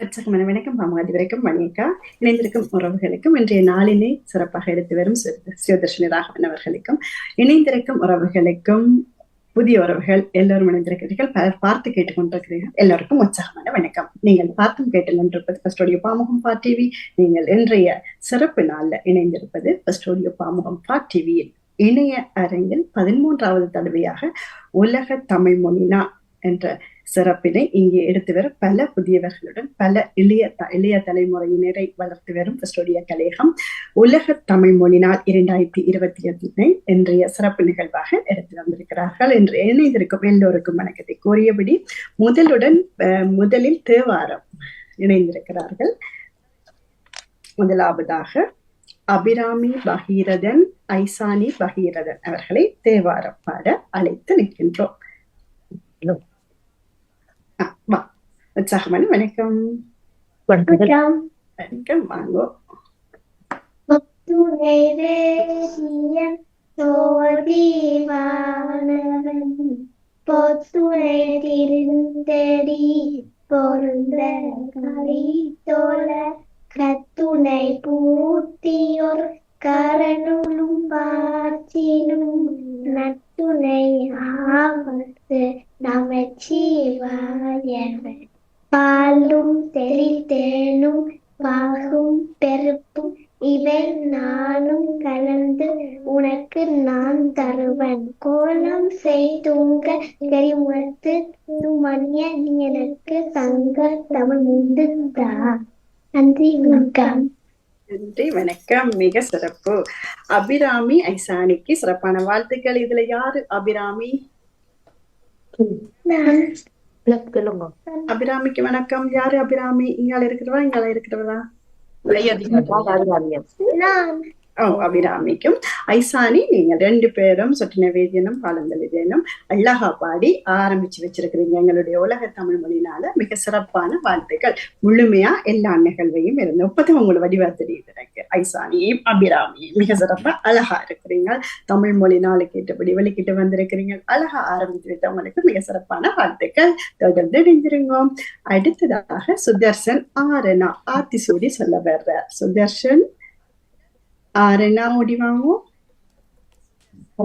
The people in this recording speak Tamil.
உற்சாகமான வணக்கம் பாமாதி வரைக்கும் மணியக்கா இணைந்திருக்கும் உறவுகளுக்கும் இன்றைய நாளினை சிறப்பாக எடுத்து வரும் சிவதர்ஷினி ராகவன் அவர்களுக்கும் இணைந்திருக்கும் உறவுகளுக்கும் புதிய உறவுகள் எல்லோரும் இணைந்திருக்கிறீர்கள். பலர் பார்த்து கேட்டுக்கொண்டிருக்கிறீர்கள். எல்லோருக்கும் உற்சாகமான வணக்கம். நீங்கள் பார்த்தும் கேட்டு கொண்டிருப்பது ஃபஸ்டோடியோ பாமுகம் பா டிவி நீங்கள் இன்றைய சிறப்பு நாள்ல இணைந்திருப்பது ஃபஸ்டோடியோ பாமுகம் பா டிவியில் இணைய அரங்கில் பதிமூன்றாவது தடவையாக உலக தமிழ் மொழினா என்ற சிறப்பினை இங்கே எடுத்து வர பல புதியவர்களுடன் பல இளைய இளைய தலைமுறையினரை வளர்த்து வரும் கஸ்டோடியா கலையகம் உலக தமிழ் மொழி நாள் இரண்டாயிரத்தி இருபத்தி ஐந்தினை இன்றைய சிறப்பு நிகழ்வாக எடுத்து வந்திருக்கிறார்கள். என்று இணைந்திருக்கும் எல்லோருக்கும் வணக்கத்தை கூறியபடி முதலுடன் முதலில் தேவாரம் இணைந்திருக்கிறார்கள். முதலாவதாக அபிராமி பகீரதன் ஐசானி பகீரதன் அவர்களை தேவாரம் பாட அழைத்து நிற்கின்றோம். உற்சாகமான வணக்கம் வணக்கம் வணக்கம் வாங்கோ துணை வேதியன் சோதிவானவன் பொத்துணை திருந்தடி பொருந்த கரி தோல கத்துணை பூத்தியோர் கரணுளும் துணையாவது நமச்சிவாயவர் பாலும் தெளித்தேனும் பாகும் பெருப்பும் இவை நானும் கலந்து உனக்கு நான் தருவன். கோலம் செய்துங்க கரிமுகத்து மணிய நீ எனக்கு தங்க தமிழ் முந்து தா. நன்றி வணக்கம். நன்றி வணக்கம். மிக சிறப்பு. அபிராமி ஐசானிக்கு சிறப்பான வாழ்த்துக்கள். இதுல யாரு அபிராமி? நான். அபிராமிக்கு வணக்கம். யாரு அபிராமி? இங்கால இருக்கிறவா? இங்கால ஓ அபிராமிக்கும். ஐசானி நீங்க ரெண்டு பேரும் சொட்டு நிவேதியனும் பாலந்தலிதேனும் அழகா பாடி ஆரம்பிச்சு வச்சிருக்கிறீங்க. எங்களுடைய உலக தமிழ் மொழினால மிக சிறப்பான வாழ்த்துக்கள். முழுமையா எல்லா நிகழ்வையும் இருந்த முப்பத்தி உங்களை வடிவா தெரியுது எனக்கு ஐசானியும் அபிராமியும் மிக சிறப்பா அழகா இருக்கிறீங்க. தமிழ் மொழி நாளை கேட்டபடி வெளிக்கிட்டு வந்திருக்கிறீங்க. அழகா ஆரம்பித்து வைத்தவங்களுக்கு மிக சிறப்பான வாழ்த்துக்கள். தொடர்ந்து இணைந்திருங்க அடுத்ததாக சுதர்சன் ஆரனா ஆத்திசூடி சொல்ல வர்றார். சுதர்சன் ஆறுனா ஓடி வாங்குவோம்